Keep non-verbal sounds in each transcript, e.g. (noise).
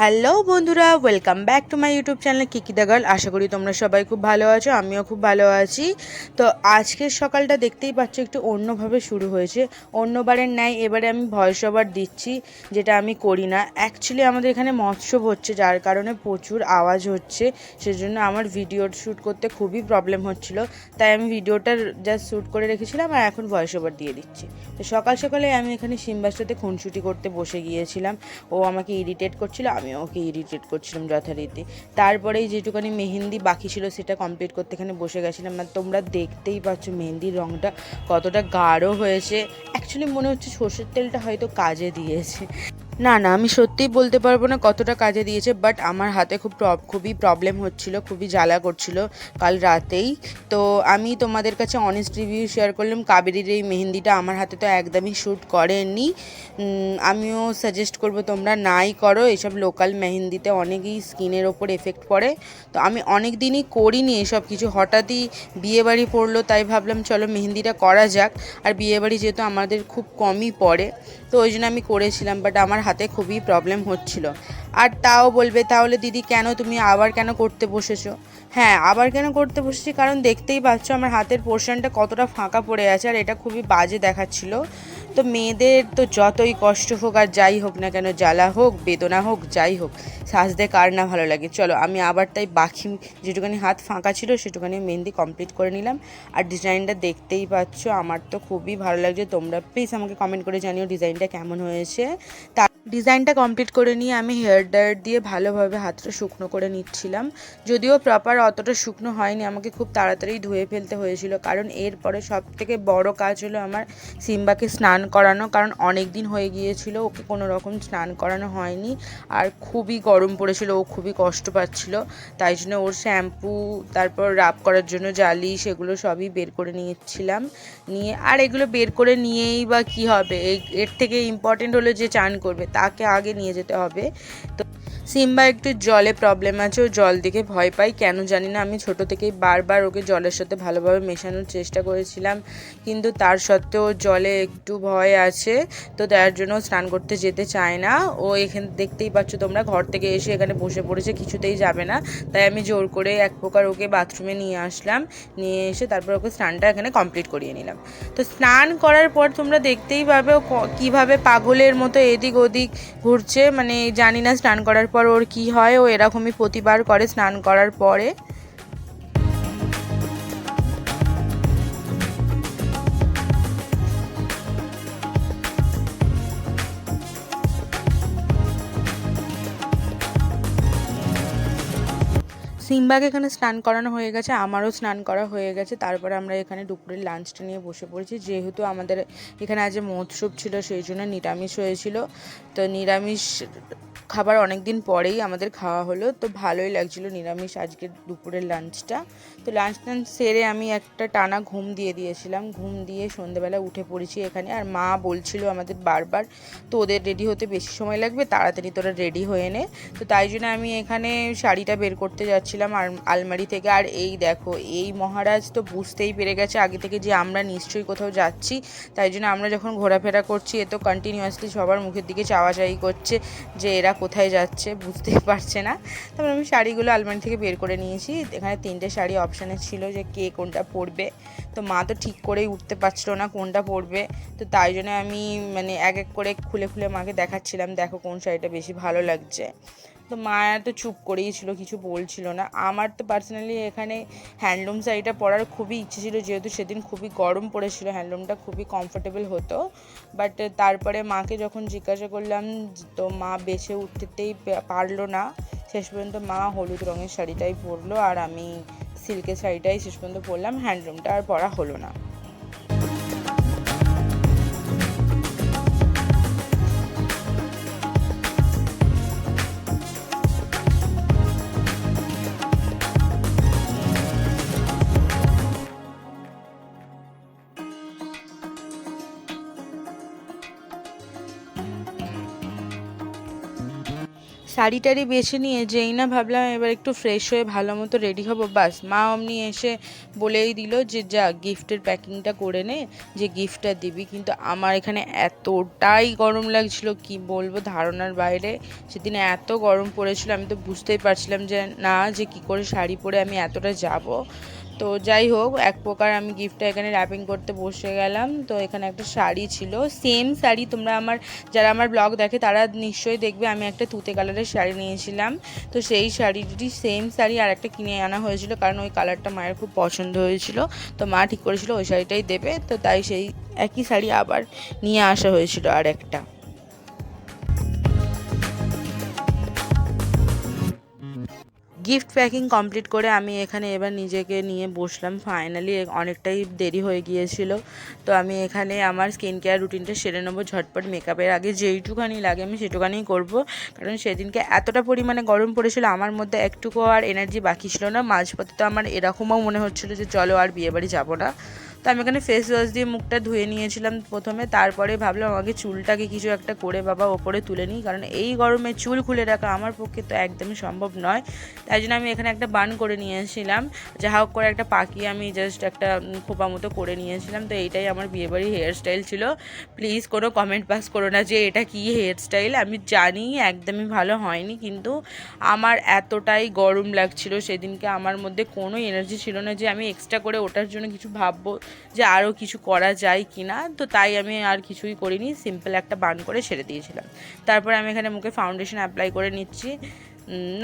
Hello বন্ধুরা welcome back to my YouTube channel Kiki the girl আশা করি তোমরা সবাই খুব ভালো আছো, আমিও খুব ভালো আছি। তো আজকের সকালটা দেখতেই পাচ্ছ, একটু অন্যভাবে শুরু হয়েছে। অন্যবারের ন্যায় এবারে আমি ভয়েস ওভার দিচ্ছি, যেটা আমি করি না। অ্যাকচুয়ালি আমাদের এখানে মৎস্যব হচ্ছে, যার কারণে প্রচুর আওয়াজ হচ্ছে। সেজন্য আমার ভিডিও শ্যুট করতে খুবই প্রবলেম হচ্ছিল। তাই আমি ভিডিওটা জাস্ট শ্যুট করে রেখেছিলাম আর এখন ভয়েস ওভার দিয়ে দিচ্ছি। তো সকাল সকালে আমি এখানে সিম্বার সাথে খুনসুটি করতে বসে গিয়েছিলাম। ও আমাকে ইরিটেট করছিল, আমি ওকে ইরিটেট করছিলাম যথারীতি। তারপরেই যেটুকানি মেহেন্দি বাকি ছিল সেটা কমপ্লিট করতে এখানে বসে গেছিলাম। আর তোমরা দেখতেই পাচ্ছ মেহেন্দির রঙটা কতটা গাঢ় হয়েছে। অ্যাকচুয়ালি মনে হচ্ছে সর্ষের তেলটা হয়তো কাজে দিয়েছে। না না, আমি সত্যিই বলতে পারব না কতটা কাজে দিয়েছে বাট আমার হাতে খুব খুবই প্রবলেম হচ্ছিল, খুবই জ্বালা করছিল কাল রাতেই। তো আমি তোমাদের কাছে অনেস্ট রিভিউ শেয়ার করলাম, কাবেরির এই মেহেন্দিটা আমার হাতে তো একদমই শ্যুট করেনি। আমিও সাজেস্ট করব তোমরা নাই করো, এসব লোকাল মেহেন্দিতে অনেকই স্কিনের ওপর এফেক্ট পড়ে। তো আমি অনেক দিনই করিনি এসব কিছু, হঠাৎই বিয়েবাড়ি পড়ল, তাই ভাবলাম চলো মেহেন্দিটা করা যাক। আর বিয়েবাড়ি যেহেতু আমাদের খুব কমই পড়ে, তো ওই জন্য আমি করেছিলাম বাট আমার হাতে খুবই প্রবলেম হচ্ছিল। আর তাও বলবে, তাহলে দিদি কেন তুমি আবার কেন করতে বসেছো? হ্যাঁ আবার কেন করতে বসেছি? কারণ দেখতেই পাচ্ছ আমার হাতের পোর্শনটা কতটা ফাঁকা পড়ে আছে আর এটা খুবই বাজে দেখাচ্ছিল। তো মেয়েদের তো যতই কষ্ট হোক আর যাই হোক না কেন, জ্বালা হোক, বেদনা হোক, যাই হোক, সাজতে কার না ভালো লাগে। চলো, আমি আবার তাই বাকি যেটুখানি হাত ফাঁকা ছিল সেটুখানি মেহেন্দি কমপ্লিট করে নিলাম। আর ডিজাইনটা দেখতেই পাচ্ছ, আমার তো খুবই ভালো লাগছে। তোমরা প্লিজ আমাকে কমেন্ট করে জানিও ডিজাইনটা কেমন হয়েছে। তা ডিজাইনটা কমপ্লিট করে নিয়ে আমি হেয়ার ড্রায়ার দিয়ে ভালোভাবে হাতটা শুকনো করে নিচ্ছিলাম। যদিও প্রপার অতটা শুকনো হয়নি, আমাকে খুব তাড়াতাড়ি ধুয়ে ফেলতে হয়েছিল। কারণ এরপরে সব থেকে বড় কাজ হলো আমার সিম্বাকে স্নান করানো। কারণ অনেক দিন হয়ে গিয়েছিল, ওকে কোনো রকম স্নান করানো হয়নি। আর খুবই গরম পড়েছিল, ও খুবই কষ্ট পাচ্ছিল। তাই জন্য ওর শ্যাম্পু, তারপর রাব করার জন্য জালি, সেগুলো সবই বের করে নিয়েছিলাম নিয়ে, আর এগুলো বের করে নিয়েই বা কি হবে? এর থেকে ইম্পর্টেন্ট হলো যে চান করবে। তাকে আগে নিয়ে যেতে হবে। তো সিম্বা একটু জলে প্রবলেম আছে, ও জল দেখে ভয় পাই কেন জানি না, আমি ছোট থেকেই বারবার ওকে জলের সাথে ভালোভাবে মেশানোর চেষ্টা করেছিলাম, কিন্তু তার সত্ত্বেও জলে একটু ভয় আছে, তো তার জন্য স্নান করতে যেতে চায় না। ও এখানে, দেখতেই পাচ্ছ তোমরা, ঘর থেকে এসে এখানে বসে পড়েছে, কিছুতেই যাবে না। তাই আমি জোর করে এক প্রকার ওকে বাথরুমে নিয়ে আসলাম, নিয়ে এসে তারপর ওকে স্নানটা এখানে কমপ্লিট করিয়ে নিলাম। তো স্নান করার পর তোমরা দেখতেই পাবে ও কীভাবে পাগলের মতো এদিক ওদিক ঘুরছে মানে জানি না স্নান করার পর ওর কি হয়, ও এরকমই প্রতিবার করে স্নান করার পরে। সিম্বাকে এখানে স্নান করানো হয়ে গেছে, আমারও স্নান করা হয়ে গেছে। তারপরে আমরা এখানে দুপুরের লাঞ্চটা নিয়ে বসে পড়েছি। যেহেতু আমাদের এখানে আজ মহোৎসব ছিল, সেই জন্য নিরামিষ হয়েছিল। তো নিরামিষ খাবার অনেক দিন পরেই আমাদের খাওয়া হলো, তো ভালোই লাগছিল নিরামিষ আজকের দুপুরের লাঞ্চটা। তো লাঞ্চ টাঞ্চ সেরে আমি একটা টানা ঘুম দিয়ে দিয়েছিলাম। ঘুম দিয়ে সন্ধেবেলা উঠে পড়েছি এখানে, আর মা বলছিল আমাদের বারবার, তো ওদের রেডি হতে বেশি সময় লাগবে, তাড়াতাড়ি তোরা রেডি হয়ে নে। তো তাই জন্য আমি এখানে শাড়িটা বের করতে যাচ্ছিলাম আর আলমারি থেকে। আর এই দেখো, এই মহারাজ তো বুঝতেই পেরে গেছে, আগে থেকে যে আমরা নিশ্চয়ই কোথাও যাচ্ছি, তাই জন্য আমরা যখন ঘোরাফেরা করছি, এ তো কন্টিনিউয়াসলি সবার মুখের দিকে চাওয়াচাই করছে যে এরা কোথায় যাচ্ছে বুঝতে (laughs) পারছে না। তারপর আমি শাড়িগুলো আলমারি থেকে বের করে নিয়েছি। এখানে তিনটে শাড়ি অপশানে ছিল যে কে কোনটা পরবে। তো মা তো ঠিক করেই উঠতে পারছিল না কোনটা পরবে। তো তাই জন্য আমি মানে এক এক করে খুলে খুলে মাকে দেখাচ্ছিলাম, দেখো কোন শাড়িটা বেশি ভালো লাগছে। তো মা তো চুপ করেই ছিল, কিছু বলছিল না। আমার তো পার্সোনালি এখানে হ্যান্ডলুম শাড়িটা পরার খুবই ইচ্ছে ছিল, যেহেতু সেদিন খুবই গরম পড়েছিল হ্যান্ডলুমটা খুবই কমফোর্টেবল হতো। বাট তারপরে মাকে যখন জিজ্ঞাসা করলাম, তো মা বেছে উঠতেই পারল না। শেষ পর্যন্ত মা হলুদ রঙের শাড়িটাই পরলো আর আমি সিল্কের শাড়িটাই শেষ পর্যন্ত পরলাম। হ্যান্ডলুমটা আর পরা হলো না। শাড়ি টাড়ি বেছে নিয়ে যেই না ভাবলাম এবার একটু ফ্রেশ হয়ে ভালো মতো রেডি হব, বাস। মা অমনি এসে বলেই দিল যে, যা গিফটের প্যাকিংটা করে নে, যে গিফটটা দিবি। কিন্তু আমার এখানে এতটাই গরম লাগছিল, কি বলব ধারণার বাইরে। সেদিন এত গরম পড়েছিল, আমি তো বুঝতেই পারছিলাম যে, না, যে কি করে শাড়ি পরে আমি এতটা যাব? তো যাই হোক, এক প্রকার আমি গিফটটা এখানে র্যাপিং করতে বসে গেলাম। তো এখানে একটা শাড়ি ছিল। সেম শাড়ি তোমরা আমার, যারা আমার ব্লগ দেখে তারা নিশ্চয়ই দেখবে, আমি একটা তুতে কালারের শাড়ি নিয়েছিলাম। তো সেই শাড়িটি সেম শাড়ি আর একটা কিনে আনা হয়েছিল, কারণ ওই কালারটা মায়ের খুব পছন্দ হয়েছিল। তো মা ঠিক করেছিল, ওই শাড়িটাই দেবে। তো তাই সেই একই শাড়ি আবার নিয়ে আসা হয়েছিল আর একটা। গিফট প্যাকিং কমপ্লিট করে আমি এখানে এবার নিজেকে নিয়ে বসলাম। ফাইনালি অনেকটাই দেরি হয়ে গিয়েছিল। তো আমি এখানে আমার স্কিন কেয়ার রুটিনটা সেরে নেব ঝটপট। মেকআপের আগে যেইটুখানি লাগে আমি সেটুখানি করব। কারণ সেদিনকে এতটা পরিমাণে গরম পড়েছিল, আমার মধ্যে একটুকু আর এনার্জি বাকি ছিল না। মাঝপথে তো আমার এরকমও মনে হচ্ছিল যে, চলো আর বিয়েবাড়ি যাব না। আমি এখানে ফেস ওয়াশ দিয়ে মুখটা ধুয়ে নিয়েছিলাম প্রথমে, তারপরে ভাবলাম আমাকে চুলটাকে কিছু একটা করে বাবা ওপরে তুলে নিই, কারণ এই গরমে চুল খুলে রাখা আমার পক্ষে তো একদমই সম্ভব নয়। তাই জন্য আমি এখানে একটা বান করে নিয়েছিলাম, যা হোক করে একটা পাখি আমি জাস্ট একটা খোপা মতো করে নিয়েছিলাম, তো এইটাই আমার বিয়েবাড়ির হেয়ার স্টাইল ছিল। প্লিজ কোনো কমেন্ট পাস করো না যে এটা কি হেয়ার স্টাইল আমি জানি একদমই ভালো হয়নি, কিন্তু আমার এতটাই গরম লাগছিল সেদিনকে, আমার মধ্যে কোনো এনার্জি ছিল না যে আমি এক্সট্রা করে ওটার জন্য কিছু ভাববো। যে আরও কিছু করা যায় কি না তো তাই আমি আর কিছুই করিনি। সিম্পল একটা বান করে ছেড়ে দিয়েছিলাম। তারপরে আমি এখানে মুখে ফাউন্ডেশন অ্যাপ্লাই করে নিচ্ছি।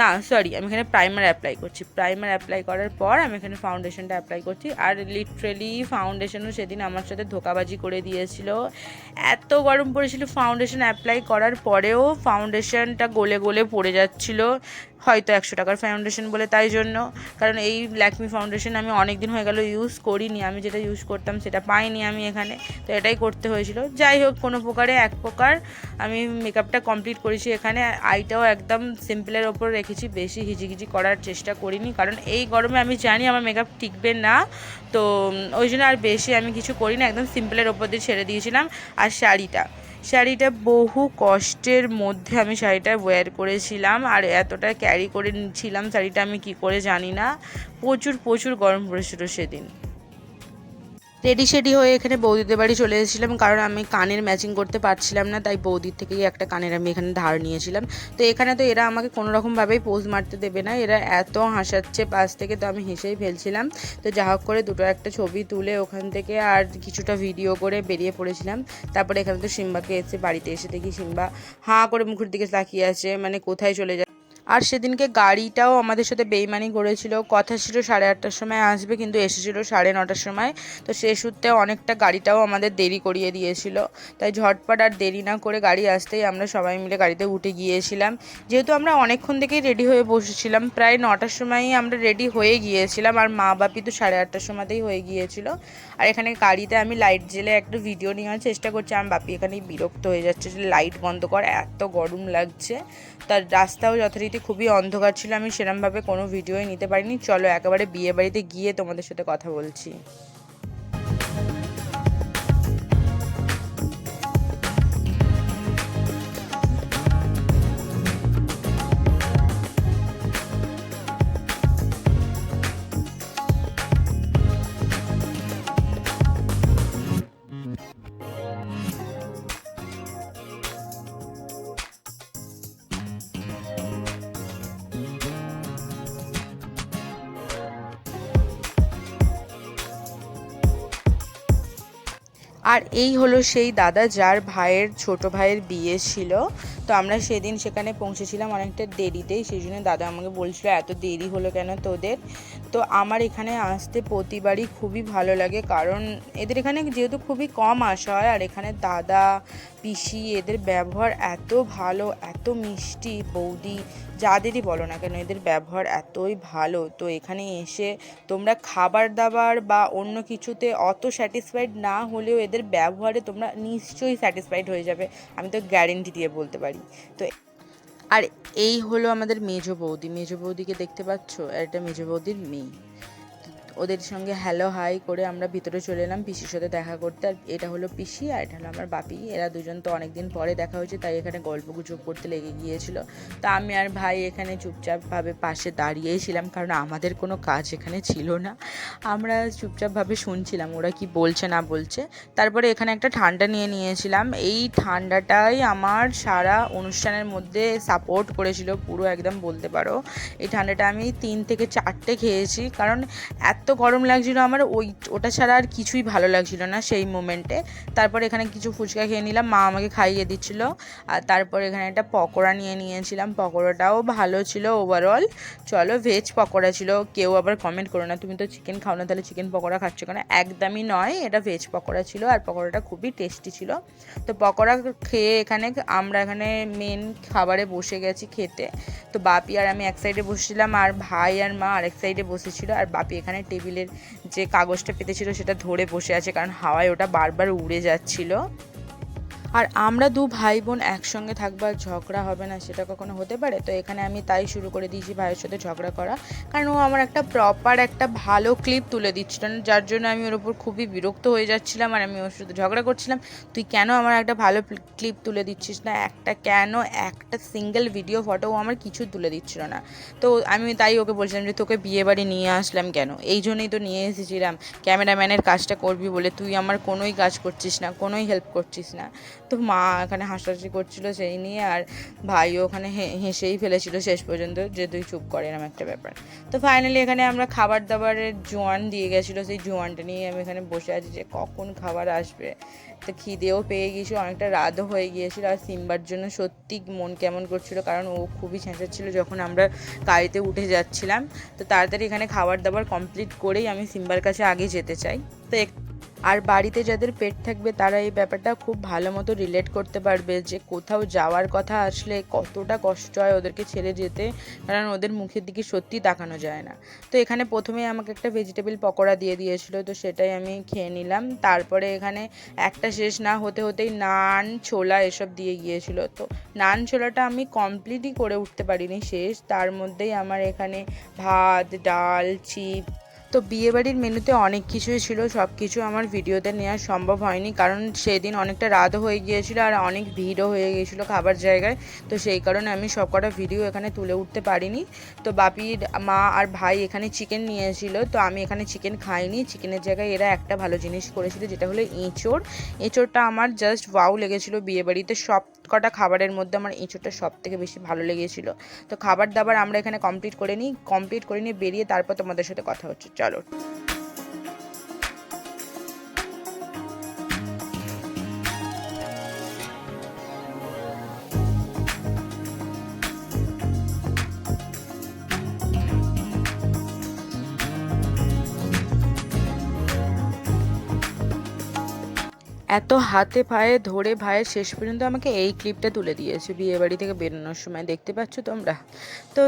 না সরি আমি এখানে প্রাইমার অ্যাপ্লাই করছি। প্রাইমার অ্যাপ্লাই করার পর আমি এখানে ফাউন্ডেশনটা অ্যাপ্লাই করছি। আর লিটারেলি ফাউন্ডেশনও সেদিন আমার সাথে ধোকাবাজি করে দিয়েছিল। এত গরম পড়েছিল ফাউন্ডেশন অ্যাপ্লাই করার পরেও ফাউন্ডেশনটা গলে গলে পড়ে যাচ্ছিল। হয়তো একশো টাকার ফাউন্ডেশন বলে তাই জন্য। কারণ এই ল্যাকমি ফাউন্ডেশন আমি অনেক দিন হয়ে গেল ইউজ করিনি। আমি যেটা ইউজ করতাম সেটা পাইনি আমি এখানে। তো এটাই করতে হয়েছিল। যাই হোক, কোনো প্রকারে এক প্রকার আমি মেকআপটা কমপ্লিট করেছি এখানে। আইটাও একদম সিম্পলের ওপর রেখেছি, বেশি হিজিগিজি করার চেষ্টা করিনি। কারণ এই গরমে আমি জানি আমার মেকআপ টিকবে না। তো, ওই জন্য আর বেশি আমি কিছু করি না একদম সিম্পলের ওপর দিয়ে ছেড়ে দিয়েছিলাম। আর শাড়িটা শাড়িটা বহু কষ্টের মধ্যে আমি শাড়িটা ওয়্যার করেছিলাম। আর এতটা ক্যারি করে ছিলাম শাড়িটা আমি কি করে জানি না। প্রচুর প্রচুর গরম পড়েছিল সেদিন। রেডি শেডি হয়ে এখানে বৌদিদের বাড়ি চলে এসেছিলাম, কারণ আমি কানের ম্যাচিং করতে পারছিলাম না, তাই বৌদির থেকেই একটা কানের আমি এখানে ধার নিয়েছিলাম। তো এখানে তো এরা আমাকে কোনো রকমভাবেই পোজ মারতে দেবে না, এরা এত হাসাচ্ছে পাশ থেকে, তো আমি হেসেই ফেলছিলাম। তো যা হোক করে দুটো একটা ছবি তুলে ওখান থেকে আর কিছুটা ভিডিও করে বেরিয়ে পড়েছিলাম। তারপরে এখানে তো সিম্বাকে এসে বাড়িতে এসে দেখি সিম্বা হাঁ করে মুখের দিকে তাকিয়ে আছে মানে কোথায় চলে যায় আর সেদিনকে গাড়িটাও আমাদের সাথে বেইমানি করেছিল। কথা ছিল সাড়ে আটটার সময় আসবে, কিন্তু এসেছিল সাড়ে নটার সময়। তো সে সূত্রে অনেকটা গাড়িটাও আমাদের দেরি করিয়ে দিয়েছিল। তাই ঝটপট আর দেরি না করে গাড়ি আসতেই আমরা সবাই মিলে গাড়িতে উঠে গিয়েছিলাম। যেহেতু আমরা অনেকক্ষণ থেকেই রেডি হয়ে বসেছিলাম, প্রায় নটার সময়ই আমরা রেডি হয়ে গিয়েছিলাম। আর মা বাপি তো সাড়ে আটটার সময়তেই হয়ে গিয়েছিল। আর এখানে গাড়িতে আমি লাইট জেলে একটা ভিডিও নেওয়ার চেষ্টা করছি। আমার বাপি এখানেই বিরক্ত হয়ে যাচ্ছে যে লাইট বন্ধ কর, এত গরম লাগছে। তার রাস্তাও যথারীতি খুবই অন্ধকার ছিল, আমি সেরমভাবে কোনো ভিডিওই নিতে পারিনি। চলো একেবারে বিয়ে বাড়িতে গিয়ে তোমাদের সাথে কথা বলছি। আর এই হলো সেই দাদা যার ভাইয়ের ছোট ভাইয়ের বিয়ে ছিল। তো আমরা সেদিন সেখানে পৌঁছেছিলাম অনেকটা দেরিতেই, সেই জন্য দাদা আমাকে বলছিল, এত দেরি হলো কেন তোদের? তো আমার এখানে আসতে প্রতিবারই খুবই ভালো লাগে, কারণ এদের এখানে যেহেতু খুবই কম আসা হয়, আর এখানে দাদা পিসি, এদের ব্যবহার এত ভালো, এত মিষ্টি, বৌদি যাদেরই বলো না কেন, এদের ব্যবহার এতই ভালো। তো এখানে এসে তোমরা খাবার দাবার বা অন্য কিছুতে অত স্যাটিসফাইড না হলেও এদের ব্যবহারে তোমরা নিশ্চয়ই স্যাটিসফাইড হয়ে যাবে। আমি তো গ্যারেন্টি দিয়ে বলতে পারি। তো আর এই হলো আমাদের মেজ বৌদি। মেজ বৌদিকে দেখতে পাচ্ছ? আর এটা মেজো বৌদির মেয়ে। ওদের সঙ্গে হ্যালো হাই করে আমরা ভিতরে চলে এলাম পিসির সাথে দেখা করতে। আর এটা হলো পিসি আর এটা হলো আমার বাপি। এরা দুজন তো অনেকদিন পরে দেখা হয়েছে, তাই এখানে গল্প গুজব করতে লেগে গিয়েছিল। তা আমি আর ভাই এখানে চুপচাপভাবে পাশে দাঁড়িয়েই ছিলাম, কারণ আমাদের কোনো কাজ এখানে ছিল না। আমরা চুপচাপভাবে শুনছিলাম ওরা কি বলছে, না বলছে। তারপরে এখানে একটা ঠান্ডা নিয়ে নিয়েছিলাম। এই ঠান্ডাটাই আমার সারা অনুষ্ঠানের মধ্যে সাপোর্ট করেছিল, পুরো একদম বলতে পারো। এই ঠান্ডাটা আমি তিন থেকে চারটে খেয়েছি, কারণ এত গরম লাগছিল আমার, ওই, ওটা ছাড়া আর কিছুই ভালো লাগছিল না সেই মোমেন্টে তারপর এখানে কিছু ফুচকা খেয়ে নিলাম, মা আমাকে খাইয়ে দিচ্ছিল। আর তারপর এখানে একটা পকোড়া নিয়ে নিয়েছিলাম, পকোড়াটাও ভালো ছিল ওভারঅল চলো ভেজ পকোড়া ছিল, কেউ আবার কমেন্ট করো না, তুমি তো চিকেন খাও না, তাহলে চিকেন পকোড়া খাচ্ছ কেন? একদমই নয়, এটা ভেজ পকোড়া ছিল আর পকোড়াটা খুবই টেস্টি ছিল। তো পকোড়া খেয়ে এখানে আমরা এখানে মেন খাবারে বসে গেছি খেতে। তো বাপি আর আমি এক সাইডে বসেছিলাম, আর ভাই আর মা আরেক সাইডে বসেছিল, আর বাপি এখানে টেবিলের যে কাগজটা পেতেছিল সেটা ধরে বসে আছে কারণ হাওয়ায় ওটা বারবার উড়ে যাচ্ছিল। আর আমরা দু ভাই বোন একসঙ্গে থাকব আর ঝগড়া হবে না, সেটা কখনো হতে পারে? তো এখানে আমি তাই শুরু করে দিয়েছি ভাইয়ের সাথে ঝগড়া করা। কারণ ও আমার একটা প্রপার একটা ভালো ক্লিপ তুলে দিচ্ছিল না যার জন্য আমি ওর উপর খুবই বিরক্ত হয়ে যাচ্ছিলাম আর আমি ওর সাথে ঝগড়া করছিলাম। তুই কেন আমার একটা ভালো ক্লিপ তুলে দিচ্ছিস না? একটা কেন? একটা সিঙ্গেল ভিডিও ফটো ও আমার কিছু তুলে দিচ্ছিল না। তো আমি তাই ওকে বলছিলাম যে, তোকে বিয়ে বাড়ি নিয়ে আসলাম কেন? এই জন্যই তো নিয়ে এসেছিলাম। ক্যামেরাম্যানের কাজটা করবি বলে তুই আমার কোনোই কাজ করছিস না, কোনোই হেল্প করছিস না। তো মা এখানে হাসাহাসি করছিল সেই নিয়ে আর ভাইও ওখানে হেসেই ফেলেছিল শেষ পর্যন্ত যে তুই চুপ করে, এরম একটা ব্যাপার। তো ফাইনালি এখানে আমরা খাবার দাবারের জোয়ান দিয়ে গেছিল, সেই জোয়ানটা নিয়ে আমি এখানে বসে আছি যে কখন খাবার আসবে। তো খিদেও পেয়ে গিয়েছিল, অনেকটা রাতও হয়ে গিয়েছিল আর সিম্বার জন্য সত্যি মন কেমন করছিল কারণ ও খুবই ছেঁচাচ্ছিল যখন আমরা গাড়িতে উঠে যাচ্ছিলাম। তো তাড়াতাড়ি এখানে খাবার দাবার কমপ্লিট করেই আমি সিম্বার কাছে আগে যেতে চাই। তো আর বাড়িতে যাদের পেট থাকবে তারা এই ব্যাপারটা খুব ভালো মতো রিলেট করতে পারবে যে কোথাও যাওয়ার কথা আসলে কতটা কষ্ট হয় ওদেরকে ছেড়ে যেতে, কারণ ওদের মুখের দিকে সত্যি তাকানো যায় না। তো এখানে প্রথমে আমাকে একটা ভেজিটেবল পকোড়া দিয়ে দিয়েছিল, তো সেটাই আমি খেয়ে নিলাম। তারপরে এখানে একটা শেষ না হতে হতেই নান, ছোলা এসব দিয়ে গিয়েছিল। তো নান, ছোলাটা আমি কমপ্লিটই করে উঠতে পারিনি শেষ। তার মধ্যেই আমার এখানে ভাত, ডাল, চিপ তো বিয়েবাড়ির মেনুতে অনেক কিছুই ছিল সব কিছু আমার ভিডিওতে নেওয়া সম্ভব হয়নি। কারণ সেদিন অনেকটা রাতও হয়ে গিয়েছিল আর অনেক ভিড়ও হয়ে গিয়েছিল খাবার জায়গায়। তো সেই কারণে আমি সব কটা ভিডিও এখানে তুলে উঠতে পারিনি। তো বাপির মা আর ভাই এখানে চিকেন নিয়েছিল, তো আমি এখানে চিকেন খাইনি। চিকেনের জায়গায় এরা একটা ভালো জিনিস করেছিল, যেটা হলো এঁচোড়। এঁচোড়টা আমার জাস্ট ওয়াও লেগেছিল বিয়েবাড়িতে। সব কটা খাবারের মধ্যে আমার এঁচোড়টা সব থেকে বেশি ভালো লেগেছিলো। তো খাবার দাবার আমরা এখানে কমপ্লিট করে নিই। কমপ্লিট করে নিয়ে বেরিয়ে তারপর তোমাদের সাথে কথা হচ্ছে। চলো। এত হাতে পায়ে ধরে ভাইয়ের শেষ পর্যন্ত আমাকে এই ক্লিপটা তুলে দিয়েছে বিয়ে বাড়ি থেকে বেরোনোর সময়। দেখতে পাচ্ছ তোমরা? তো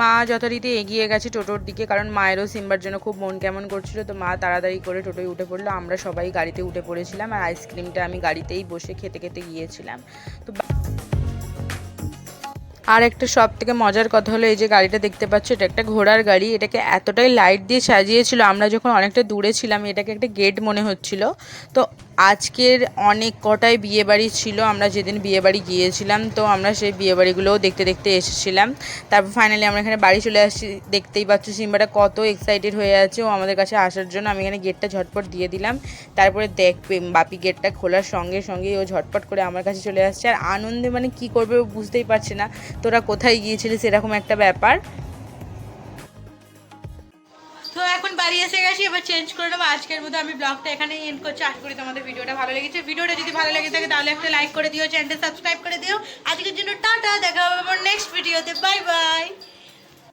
মা যথারীতি এগিয়ে গেছে টোটোর দিকে, কারণ মায়েরও সিম্বার জন্য খুব মন কেমন করছিল। তো মা তাড়াতাড়ি করে টোটোয় উঠে পড়ল। আমরা সবাই গাড়িতে উঠে পড়েছিলাম আর আইসক্রিমটা আমি গাড়িতেই বসে খেতে খেতে গিয়েছিলাম। তো আর একটা সব থেকে মজার কথা হলো, এই যে গাড়িটা দেখতে পাচ্ছ, এটা একটা ঘোড়ার গাড়ি। এটাকে এতটাই লাইট দিয়ে সাজিয়েছিল। আমরা যখন অনেকটা দূরে ছিলাম, এটাকে একটা গেট মনে হচ্ছিল। তো আজকের অনেক কটাই বিয়েবাড়ি ছিল, আমরা যেদিন বিয়েবাড়ি গিয়েছিলাম, তো আমরা সেই বিয়েবাড়িগুলোও দেখতে দেখতে এসেছিলাম। তারপর ফাইনালি আমরা এখানে বাড়ি চলে আসছি, দেখতেই পাচ্ছ সিম্বাটা কত এক্সাইটেড হয়ে আছে, ও আমাদের কাছে আসার জন্য আমি এখানে গেটটা ঝটপট দিয়ে দিলাম। তারপরে দেখ বাপি গেটটা খোলার সঙ্গে সঙ্গে ও ঝটপট করে আমার কাছে চলে আসছে। আর আনন্দে মানে কি করবে বুঝতেই পারছে না, তোরা কোথায় গিয়েছিলিস, এরকম একটা ব্যাপার। তো এখন বাড়ি এসে গেছি, এবার চেঞ্জ করে নেব। আজকের মধ্যে আমি ব্লগটা এখানেই এন্ড করছি। আশা করি তোমাদের ভিডিওটা ভালো লেগেছে। ভিডিওটা যদি ভালো লেগে থাকে, তাহলে একটা লাইক করে দিও চ্যানেলটা সাবস্ক্রাইব করে দিও। আজকের জন্য টাটা, দেখা হবে আমার নেক্সট ভিডিওতে বাই বাই